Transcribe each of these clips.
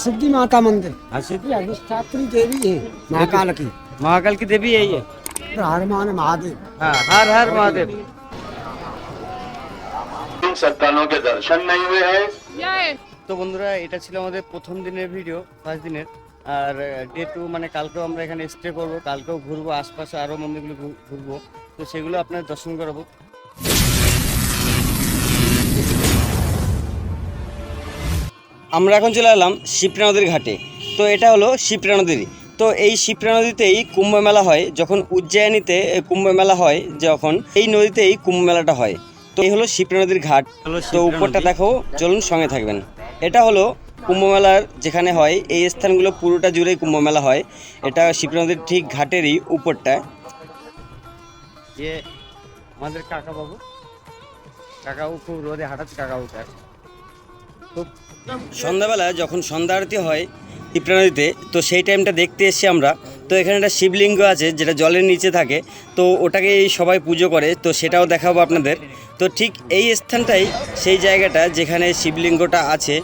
हरसिद्धि माता मंदिर हर्षित ये अधिष्ठात्री देवी है महाकाल की महाकाल की देवी यही है हनुमान महादेव हाँ हर हर महादेव इन सत्तानों के दर्शन नहीं हुए हैं তো বন্ধুরা এটা ছিল আমাদের প্রথম দিনের ভিডিও ফার্স্ট দিনের আর ডে টু মানে কালকেও আমরা এখানে স্টে করব কালকেও ঘুরবো আশপাশে আরও মন্দিরগুলো ঘু- ঘুরবো তো সেগুলো আপনার দর্শন করাবো আমরা এখন চলে এলাম শিপ্রা নদীর ঘাটে। তো এটা হলো শিপ্রা নদী। তো এই শিপ্রা নদীতেই কুম্ভ মেলা হয়। যখন উজ্জয়িনীতে কুম্ভ মেলা হয় যখন এই নদীতেই কুম্ভ মেলাটা হয়। তো এই হলো শিপ্রা নদীর ঘাট। তো উপরটা দেখো চলুন সঙ্গে থাকবেন। এটা হলো কুম্ভ মেলার যেখানে হয় এই স্থানগুলো পুরোটা জুড়েই কুম্ভ মেলা হয়। এটা শিপ্রা নদীর ঠিক ঘাটেরই উপরটায় যে আমাদের কাকা বাবু কাকাও খুব রোদে হাঁটাচ্ছে কাকাবুকে তো সন্ধ্যাবেলা যখন সন্ধ্যা আরতি হয় ইপ্রা নদীতে তো সেই টাইমটা দেখতে এসছি আমরা। তো এখানে একটা শিবলিঙ্গ আছে যেটা জলের নিচে থাকে। তো ওটাকে সবাই পুজো করে তো সেটাও দেখাবো আপনাদের। তো ঠিক এই স্থানটাই সেই জায়গাটা যেখানে শিবলিঙ্গটা আছে।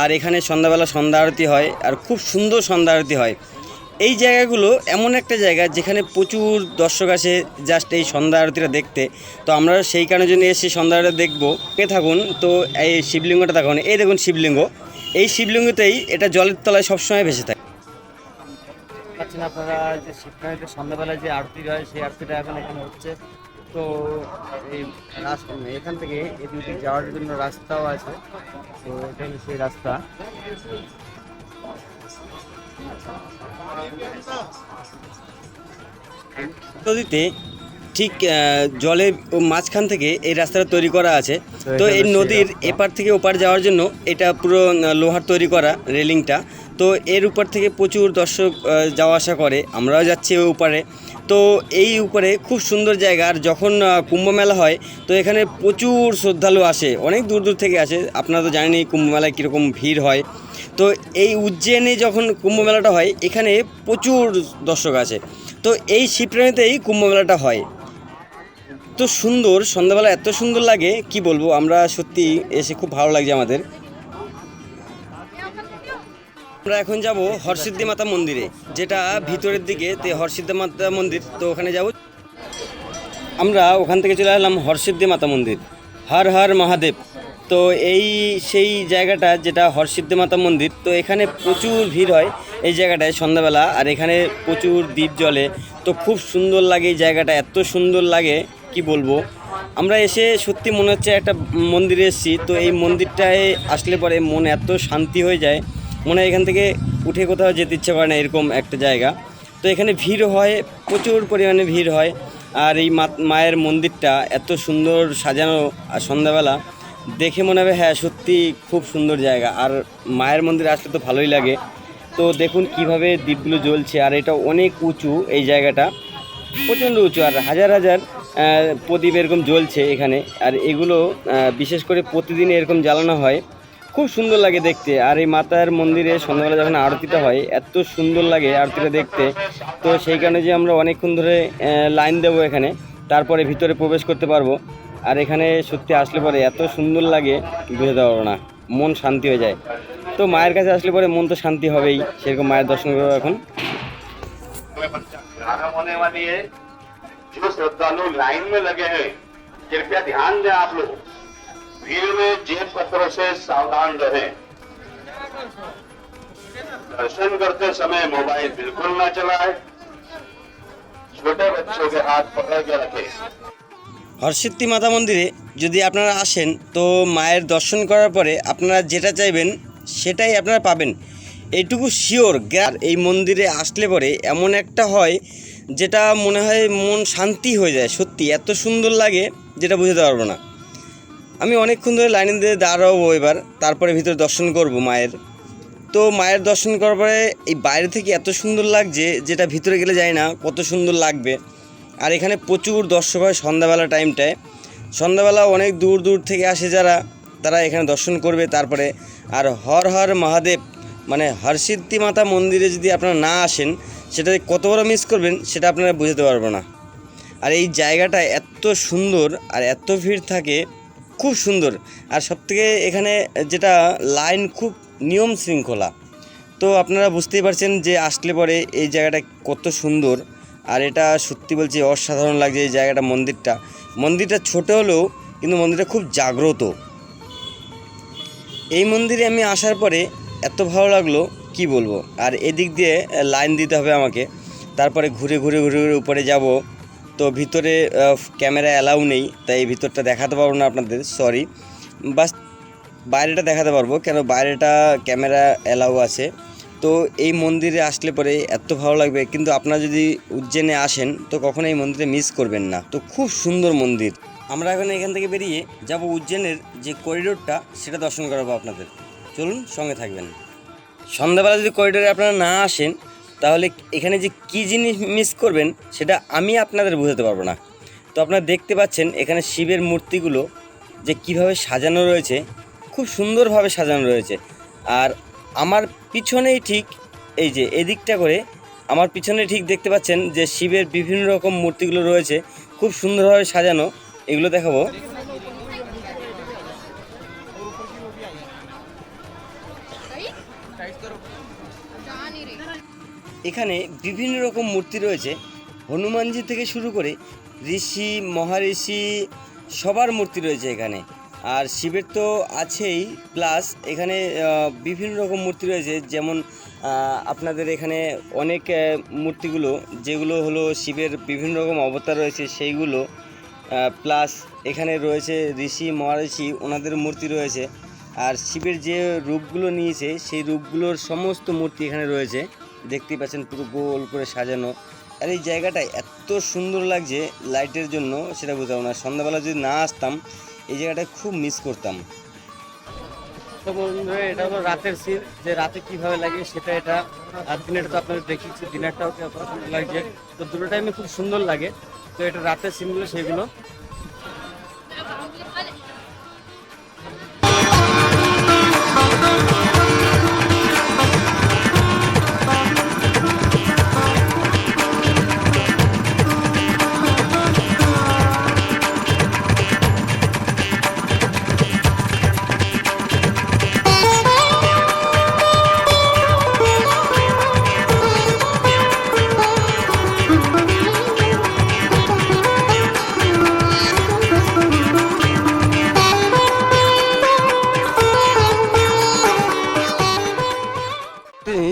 আর এখানে সন্ধ্যাবেলা সন্ধ্যা আরতি হয় আর খুব সুন্দর সন্ধ্যা আরতি হয়। এই জায়গাগুলো এমন একটা জায়গা যেখানে প্রচুর দর্শক আসে জাস্ট এই সন্ধ্যা আরতিটা দেখতে। তো আমরা সেই কারণের জন্য এসে সন্ধ্যা আরতি দেখব। কে থাকুন, তো এই শিবলিঙ্গটা দেখুন। এই দেখুন শিবলিঙ্গ। এই শিবলিঙ্গতেই এটা জলের তলায় সবসময় ভেসে থাকে। আপনারা যে শিবকানিতে সন্ধ্যাবেলায় যে আরতি হয়, সেই আরতিটা এখন এখানে হচ্ছে। তো এই রাস্তা এখান থেকে এদিকে যাওয়ার জন্য রাস্তাও আছে। তো এটা সেই রাস্তা। নদীতে ঠিক জলে জলের মাঝখান থেকে এই রাস্তাটা তৈরি করা আছে। তো এই নদীর এপার থেকে ওপার যাওয়ার জন্য এটা পুরো লোহার তৈরি করা রেলিংটা। তো এর উপর থেকে প্রচুর দর্শক যাওয়া আসা করে। আমরাও যাচ্ছি ওপারে। উপরে তো এই উপরে খুব সুন্দর জায়গা। আর যখন আহ, কুম্ভ মেলা হয় তো এখানে প্রচুর শ্রদ্ধালু আসে। অনেক দূর দূর থেকে আসে। আপনারা তো জানেনই কুম্ভ মেলায় কীরকম ভিড় হয়। তো এই উজ্জয়িনে যখন কুম্ভ মেলাটা হয় এখানে প্রচুর দর্শক আছে তো এই শিবপ্রাণীতেই কুম্ভ মেলাটা হয়। এত সুন্দর সন্ধ্যাবেলা এত সুন্দর লাগে কি বলব? আমরা সত্যি এসে খুব ভালো লাগছে আমাদের। আমরা এখন যাব হরসিদ্ধি মাতা মন্দিরে, যেটা ভিতরের দিকে, তে হরসিদ্ধি মাতা মন্দির, তো ওখানে যাব। আমরা ওখান থেকে চলে আসলাম হরসিদ্ধি মাতা মন্দির। হর হর মহাদেব। তো এই সেই জায়গাটা যেটা হরসিদ্ধি মাতা মন্দির, তো এখানে প্রচুর ভিড় হয় এই জায়গাটায় সন্ধ্যাবেলা, আর এখানে প্রচুর দ্বীপ জ্বলে তো খুব সুন্দর লাগে এই জায়গাটা, এত সুন্দর লাগে, কি বলব? আমরা এসে সত্যি মনে হচ্ছে একটা মন্দিরে এসেছি, তো এই মন্দিরটায় আসলে পরে মন এত শান্তি হয়ে যায়। মনে হয় এখান থেকে উঠে কোথাও যেতে ইচ্ছে করে না এরকম একটা জায়গা। তো এখানে ভিড় হয়, প্রচুর পরিমাণে ভিড় হয়। আর এই মায়ের মন্দিরটা এত সুন্দর সাজানো আর সন্ধ্যাবেলা, দেখে মনে হবে হ্যাঁ সত্যি খুব সুন্দর জায়গা। আর মায়ের মন্দিরে আসলে তো ভালোই লাগে। তো দেখুন কীভাবে দ্বীপগুলো জ্বলছে, আর এটা অনেক উঁচু এই জায়গাটা। প্রচণ্ড উঁচু, আর হাজার হাজার প্রদীপ এরকম জ্বলছে এখানে। আর এগুলো বিশেষ করে প্রতিদিন এরকম জ্বালানো হয়। খুব সুন্দর লাগে দেখতে। আর এই মাতার মন্দিরে সন্ধ্যাবেলা যখন আরতিটা হয়, এত সুন্দর লাগে আরতিটা দেখতে। তো সেই কারণে যে আমরা অনেকক্ষণ ধরে লাইন দেবো এখানে, তারপরে ভিতরে প্রবেশ করতে পারব। আর এখানে সত্যি আসলে পরে এত সুন্দর লাগে বুঝে পারব না। মন শান্তি হয়ে যায়। তো মায়ের কাছে আসলে পরে মন তো শান্তি হবেই, সেরকম মায়ের দর্শন করব এখন। শ্রদ্ধালু লাইন মে লগে হ্যাঁ কৃপয়া ধ্যান দেয় আপ লোগ भीड़ में जेब पत्रों से सावधान रहें दर्शन करते समय मोबाइल बिल्कुल ना चलाएं छोटे बच्चों के हाथ पकड़ के रखें হরসিদ্ধি মাতা মন্দিরে যদি আপনারা আসেন তো মায়ের দর্শন করার পরে আপনারা যেটা চাইবেন সেটাই আপনারা পাবেন এইটুকু শিওর গ্যার এই মন্দিরে আসলে পরে এমন একটা হয় যেটা মনে হয় মন শান্তি হয়ে যায় সত্যি এত সুন্দর লাগে যেটা বুঝতে পারবো না আমি অনেকক্ষণ ধরে লাইনে দিয়ে দাঁড়াবো এবার, তারপরে ভিতরে দর্শন করব মায়ের। তো মায়ের দর্শন করার পরে এই বাইরে থেকে এত সুন্দর লাগছে, যেটা ভিতরে গেলে যায় না কত সুন্দর লাগবে। আর এখানে প্রচুর দর্শক হয় সন্ধ্যাবেলা টাইমটায় সন্ধ্যাবেলা অনেক দূর দূর থেকে আসে যারা, তারা এখানে দর্শন করবে তারপরে। আর হর হর মহাদেব মানে হরসিদ্ধি মাতা মন্দিরে যদি আপনারা না আসেন, সেটা কত বড় মিস করবেন, সেটা আপনারা বুঝতে পারব না। আর এই জায়গাটা এত সুন্দর আর এত ভিড় থাকে খুব সুন্দর। আর সবথেকে এখানে যেটা লাইন খুব নিয়ম শৃঙ্খলা। তো আপনারা বুঝতেই পারছেন যে আসলে পরে এই জায়গাটা কত সুন্দর। আর এটা সত্যি বলছি অসাধারণ লাগছে এই জায়গাটা, মন্দিরটা। মন্দিরটা ছোট হলেও কিন্তু মন্দিরটা খুব জাগ্রত। এই মন্দিরে আমি আসার পরে এত ভালো লাগল, কি বলব? আর এদিক দিয়ে লাইন দিতে হবে আমাকে। তারপরে ঘুরে ঘুরে ঘুরে ঘুরে উপরে যাব। তো ভিতরে ক্যামেরা অ্যালাউ নেই, তাই এই ভিতরটা দেখাতে পারব না আপনাদের, সরি। বাস, বাইরেটা দেখাতে পারব, কেন বাইরেটা ক্যামেরা অ্যালাউ আছে। তো এই মন্দিরে আসলে পরে এত ভালো লাগবে, কিন্তু আপনারা যদি উজ্জেনে আসেন, তো কখনো এই মন্দিরে মিস করবেন না। তো খুব সুন্দর মন্দির। আমরা এখন এখান থেকে বেরিয়ে যাব উজ্জেনের যে করিডোরটা, সেটা দর্শন করাবো আপনাদের। চলুন সঙ্গে থাকবেন। সন্ধ্যাবেলা যদি করিডোরে আপনারা না আসেন তাহলে এখানে যে কী জিনিস মিস করবেন, সেটা আমি আপনাদের বোঝাতে পারব না। তো আপনারা দেখতে পাচ্ছেন, এখানে শিবের মূর্তিগুলো যে কীভাবে সাজানো রয়েছে, খুব সুন্দরভাবে সাজানো রয়েছে। আর আমার পিছনেই ঠিক এই যে এদিকটা করে, আমার পিছনে ঠিক দেখতে পাচ্ছেন যে শিবের বিভিন্ন রকম মূর্তিগুলো রয়েছে, খুব সুন্দরভাবে সাজানো। এগুলো দেখাবো। এখানে বিভিন্ন রকম মূর্তি রয়েছে। হনুমানজি থেকে শুরু করে ঋষি মহারিষি সবার মূর্তি রয়েছে এখানে। আর শিবের তো আছেই প্লাস এখানে বিভিন্ন রকম মূর্তি রয়েছে। যেমন আপনাদের এখানে অনেক মূর্তিগুলো, যেগুলো হলো শিবের বিভিন্ন রকম অবতার রয়েছে, সেইগুলো প্লাস এখানে রয়েছে ঋষি মহারিষি ওনাদের মূর্তি রয়েছে। আর শিবের যে রূপগুলো নিয়েছে, সেই রূপগুলোর সমস্ত মূর্তি এখানে রয়েছে। দেখতেই পাচ্ছেন পুরো গোল করে সাজানো। আর এই জায়গাটা এত সুন্দর লাগছে লাইটের জন্য, সেটা বুঝতে না। সন্ধ্যাবেলা যদি না আসতাম, এই জায়গাটা খুব মিস করতাম। তো বন্ধুরা, এটা হলো রাতের সিন যে রাতে কীভাবে লাগে সেটা এটা। আর দিনেরটা তো আপনাদের দেখিয়েছি সুন্দর লাগছে। তো দুটো টাইমে খুব সুন্দর লাগে। তো এটা রাতের সিনগুলো সেগুলো।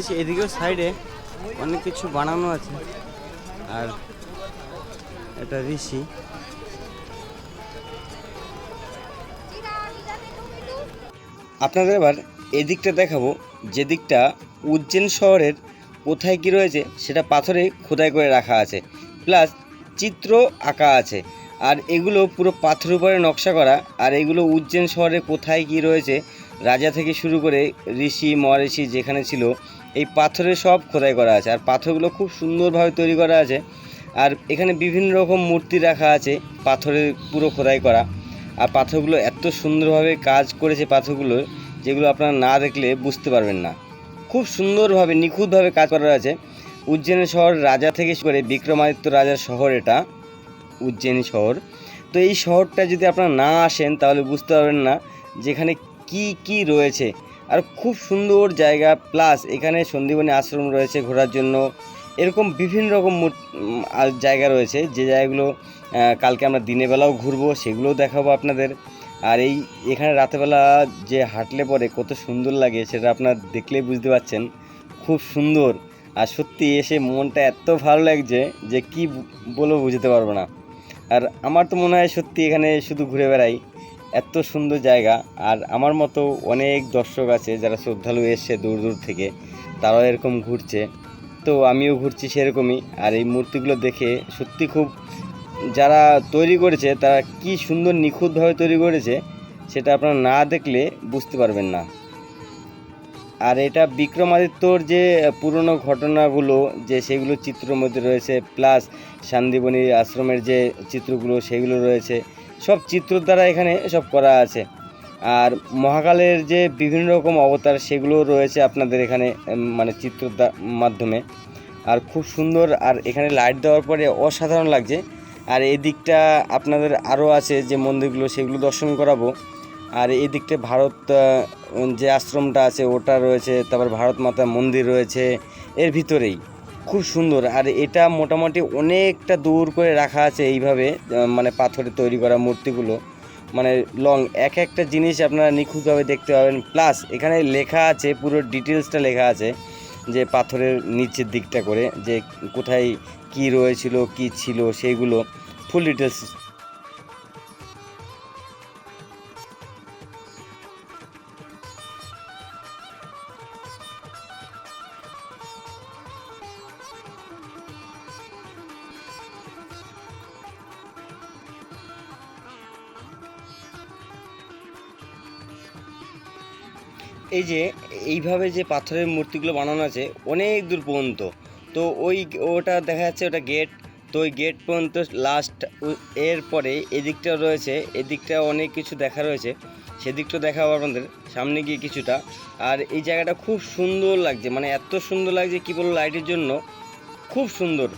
জিনিস এদিকেও সাইডে অনেক কিছু বানানো আছে। আর এটা ঋষি। আপনাদের এবার এদিকটা দেখাবো যে দিকটা উজ্জৈন শহরের কোথায় কি রয়েছে, সেটা পাথরে খোদাই করে রাখা আছে। প্লাস চিত্র আঁকা আছে। আর এগুলো পুরো পাথর উপরে নকশা করা। আর এগুলো উজ্জৈন শহরে কোথায় কি রয়েছে, রাজা থেকে শুরু করে ঋষি মহারিষি যেখানে ছিল এই পাথরে সব খোদাই করা আছে। আর পাথরগুলো খুব সুন্দরভাবে তৈরি করা আছে। আর এখানে বিভিন্ন রকম মূর্তি রাখা আছে, পাথরের পুরো খোদাই করা। আর পাথরগুলো এত সুন্দরভাবে কাজ করেছে পাথরগুলো, যেগুলো আপনারা না দেখলে বুঝতে পারবেন না। খুব সুন্দরভাবে, নিখুঁতভাবে কাজ করা আছে। উজ্জয়িনী শহর রাজা থেকে করে বিক্রমাদিত্য রাজার শহর এটা, উজ্জয়িনী শহর। তো এই শহরটা যদি আপনারা না আসেন, তাহলে বুঝতে পারবেন না যেখানে কি কি রয়েছে। আর খুব সুন্দর জায়গা প্লাস এখানে সন্দীবনী আশ্রম রয়েছে ঘোরার জন্য। এরকম বিভিন্ন রকম জায়গা রয়েছে। যে জায়গাগুলো কালকে আমরা দিনের বেলাও ঘুরবো, সেগুলোও দেখাবো আপনাদের। আর এই, এখানে রাতেরবেলা যে হাঁটলে পরে কত সুন্দর লাগে, সেটা আপনার দেখলেই বুঝতে পারছেন। খুব সুন্দর। আর সত্যি এসে মনটা এত ভালো লাগছে যে কি বলব বুঝতে পারব না। আর আমার তো মনে হয় সত্যি এখানে শুধু ঘুরে বেড়াই। এত সুন্দর জায়গা। আর আমার মতো অনেক দর্শক আছে যারা শ্রদ্ধালু এসছে দূর দূর থেকে, তারাও এরকম ঘুরছে। তো আমিও ঘুরছি সেরকমই। আর এই মূর্তিগুলো দেখে সত্যি খুব যারা তৈরি করেছে, তারা কি সুন্দর নিখুঁতভাবে তৈরি করেছে, সেটা আপনারা না দেখলে বুঝতে পারবেন না। আর এটা বিক্রমাদিত্যর যে পুরনো ঘটনাগুলো, যে সেগুলো চিত্রের মধ্যে রয়েছে, প্লাস শান্তিবনী আশ্রমের যে চিত্রগুলো, সেগুলো রয়েছে। সব চিত্র দ্বারা এখানে সব করা আছে। আর মহাকালের যে বিভিন্ন রকম অবতার, সেগুলো রয়েছে আপনাদের এখানে মানে চিত্র মাধ্যমে। আর খুব সুন্দর, আর এখানে লাইট দেওয়ার পরে অসাধারণ লাগছে। আর এদিকটা আপনাদের আরও আছে যে মন্দিরগুলো, সেগুলো দর্শন করাবো। আর এই দিকটা ভারত যে আশ্রমটা আছে, ওটা রয়েছে, তারপর ভারত মাতা মন্দির রয়েছে, এর ভিতরেই। খুব সুন্দর। আর এটা মোটামুটি অনেকটা দূর করে রাখা আছে এইভাবে মানে পাথরে তৈরি করা মূর্তিগুলো। মানে লং এক একটা জিনিস আপনারা নিখুঁতভাবে দেখতে পাবেন। প্লাস এখানে লেখা আছে, পুরো ডিটেলসটা লেখা আছে, যে পাথরের নিচের দিকটা করে, যে কোথায় কি রয়েছিল, কি ছিল, সেইগুলো। ফুল ডিটেলস এই যে, এইভাবে যে পাথরের মূর্তিগুলো বানানো আছে, অনেক দূর পর্যন্ত। তো ওই ওটা দেখা যাচ্ছে ওটা গেট তো ওই গেট পর্যন্ত লাস্ট এরপরে এদিকটা রয়েছে, এদিকটা অনেক কিছু দেখা রয়েছে। সেদিকটা দেখা দেখাবো আপনাদের, সামনে গিয়ে কিছুটা। আর এই জায়গাটা খুব সুন্দর লাগছে মানে এত সুন্দর লাগছে কী বলব লাইটের জন্য। খুব সুন্দর।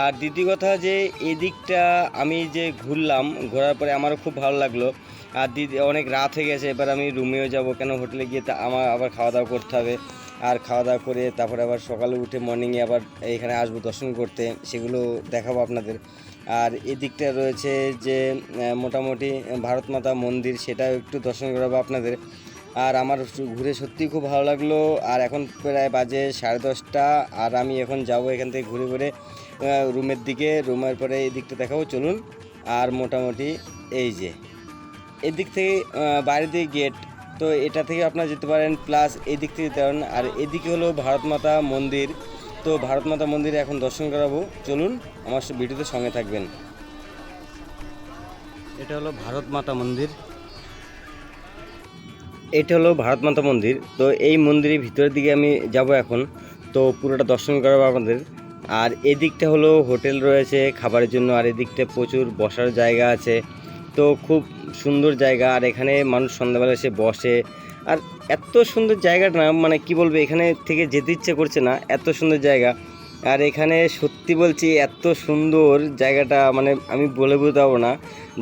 আর দ্বিতীয় কথা যে এদিকটা আমি যে ঘুরলাম, ঘোরার পরে আমারও খুব ভালো লাগল। আর দিদি অনেক রাত হয়ে গেছে, এবার আমি রুমেও যাব কেন? হোটেলে গিয়ে তা, আমার আবার খাওয়া দাওয়া করতে হবে। আর খাওয়া দাওয়া করে তারপরে আবার সকালে উঠে মর্নিংয়ে আবার এখানে আসব দর্শন করতে, সেগুলো দেখাবো আপনাদের। আর এদিকটা রয়েছে যে মোটামুটি ভারত মাতা মন্দির, সেটাও একটু দর্শন করাবো আপনাদের। আর আমার ঘুরে সত্যিই খুব ভালো লাগল। আর এখন প্রায় বাজে সাড়ে দশটা, আর আমি এখন যাব এখান থেকে ঘুরে ঘুরে। রুমের দিকে, রুমের পরে এই দিকটা দেখাবো, চলুন। আর মোটামুটি এই যে, এদিক থেকে বাইরে দিকে গেট, তো এটা থেকে আপনারা যেতে পারেন, প্লাস এদিক থেকে যেতে পারেন। আর এদিকে হলো ভারত মাতা মন্দির, তো ভারত মাতা মন্দিরে এখন দর্শন করাবো। চলুন, আমার ভিডিওতে সঙ্গে থাকবেন। এটা হলো ভারত মাতা মন্দির। এটা হলো ভারত মাতা মন্দির। তো এই মন্দিরের ভিতরের দিকে আমি যাব এখন। তো পুরোটা দর্শন করাবো আপনাদের। আর এদিকটা হলো হোটেল রয়েছে, খাবারের জন্য, আর এদিকটা প্রচুর বসার জায়গা আছে। তো খুব সুন্দর জায়গা, আর এখানে মানুষ সন্ধ্যাবেলা এসে বসে। আর এত সুন্দর জায়গাটা না মানে কি বলব, এখানে থেকে যেতে ইচ্ছে করছে না, এত সুন্দর জায়গা। আর এখানে সত্যি বলছি, এত সুন্দর জায়গাটা মানে আমি বলে বোঝাতে পারব না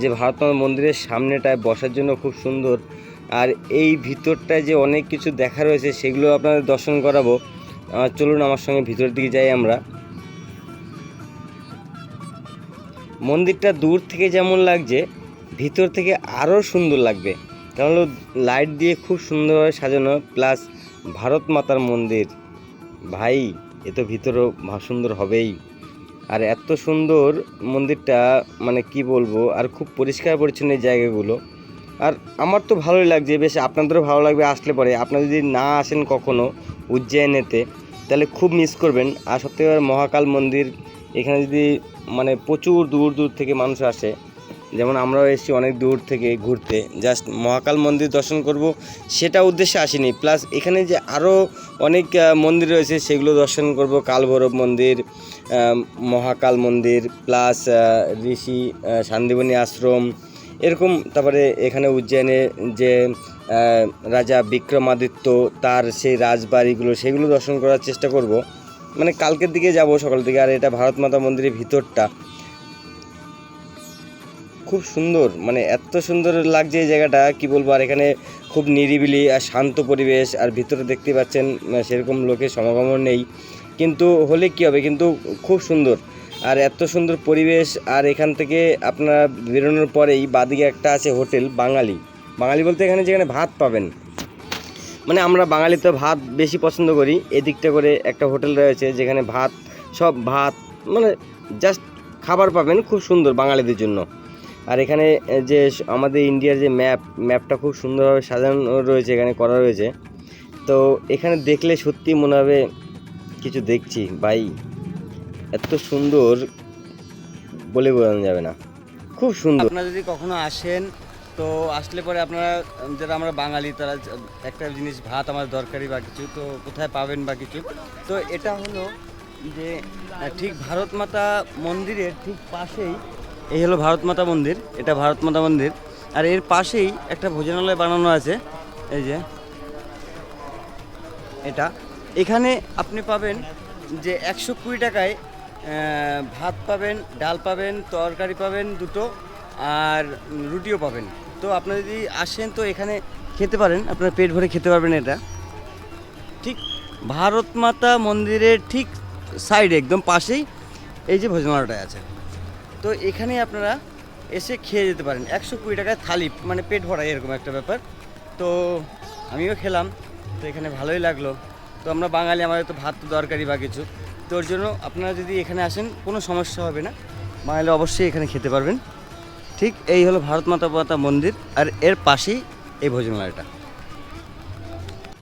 যে ভারত মন্দিরের সামনেটায় বসার জন্য খুব সুন্দর। আর এই ভিতরটায় যে অনেক কিছু দেখা রয়েছে, সেগুলো আপনাদের দর্শন করাবো। চলুন আমার সঙ্গে ভিতরের দিকে যাই আমরা। মন্দিরটা দূর থেকে যেমন লাগছে, ভিতর থেকে আরও সুন্দর লাগবে। কারণ লাইট দিয়ে খুব সুন্দরভাবে সাজানো প্লাস ভারত মাতার মন্দির। ভাই, এ তো ভিতরও সুন্দর হবেই। আর এত সুন্দর মন্দিরটা মানে কি বলব, আর খুব পরিষ্কার পরিচ্ছন্ন জায়গাগুলো। আর আমার তো ভালোই লাগছে, বেশ আপনাদেরও ভালো লাগবে আসলে পরে। আপনারা যদি না আসেন কখনো উজ্জয়নেতে, তাহলে খুব মিস করবেন। আর সত্যি মহাকাল মন্দির এখানে যদি মানে প্রচুর দূর দূর থেকে মানুষ আসে, যেমন আমরাও এসেছি অনেক দূর থেকে ঘুরতে জাস্ট মহাকাল মন্দির দর্শন করব, সেটা উদ্দেশ্যে আসিনি। প্লাস এখানে যে আরও অনেক মন্দির রয়েছে, সেগুলো দর্শন করব, কালভৈরব মন্দির মহাকাল মন্দির প্লাস ঋষি শান্তিবনী আশ্রম, এরকম, তারপরে এখানে উজ্জয়নে যে রাজা বিক্রমাদিত্য, তার সেই রাজবাড়িগুলো, সেগুলো দর্শন করার চেষ্টা করব। মানে কালকের দিকে যাব সকাল থেকে, আর এটা ভারত মাতা মন্দিরের ভিতরটা। খুব সুন্দর মানে এত সুন্দর লাগছে এই জায়গাটা, কি বলব, আর এখানে খুব নিরিবিলি আর শান্ত পরিবেশ, আর ভিতরে দেখতে পাচ্ছেন সেরকম লোকের সমাগমও নেই। কিন্তু হলে কি হবে, কিন্তু খুব সুন্দর। আর এত সুন্দর পরিবেশ, আর এখান থেকে আপনারা বেরোনোর পরেই বাদিকে একটা আছে হোটেল, বাঙালি। বাঙালি বলতে এখানে যেখানে ভাত পাবেন। মানে আমরা বাঙালি তো ভাত বেশি পছন্দ করি। এদিকটা করে একটা হোটেল রয়েছে যেখানে ভাত, সব ভাত মানে জাস্ট খাবার পাবেন, খুব সুন্দর বাঙালিদের জন্য। আর এখানে যে আমাদের ইন্ডিয়ার যে ম্যাপ ম্যাপটা খুব সুন্দরভাবে সাজানো রয়েছে, এখানে করা রয়েছে। তো এখানে দেখলে সত্যি মনে হবে কিছু দেখছি। ভাই, এত সুন্দর বলে বোঝানো যাবে না। খুব সুন্দর। আপনারা যদি কখনো আসেন তো আসলে পরে আপনারা, যারা আমরা বাঙালি, তারা একটা জিনিস, ভাত আমার দরকারি বা কিছু, তো কোথায় পাবেন বা কিছু? তো এটা হলো যে ঠিক ভারত মাতা মন্দিরের ঠিক পাশেই, এই হলো ভারত মাতা মন্দির, এটা ভারত মাতা মন্দির। আর এর পাশেই একটা ভোজনালয় বানানো আছে, এই যে, এটা। এখানে আপনি পাবেন যে একশো কুড়ি টাকায় ভাত পাবেন, ডাল পাবেন, তরকারি পাবেন দুটো, আর রুটিও পাবেন। তো আপনারা যদি আসেন, তো এখানে খেতে পারেন। আপনারা পেট ভরে খেতে পারবেন এটা। ঠিক ভারত মাতা মন্দিরের ঠিক সাইডে একদম পাশেই এই যে ভোজনালয়টা আছে। তো এখানে আপনারা এসে খেয়ে যেতে পারেন। একশো কুড়ি টাকায় থালি মানে পেট ভরা এরকম একটা ব্যাপার। তো আমিও খেলাম, তো এখানে ভালোই লাগল। তো আমরা বাঙালি, আমাদের তো ভাত তো দরকারি বা কিছু। তো ওর জন্য আপনারা যদি এখানে আসেন, কোনো সমস্যা হবে না। বাঙালি অবশ্যই এখানে খেতে পারবেন। ঠিক এই হলো ভারত মাতা মন্দির আর এর পাশেই এই ভোজনালয়টা।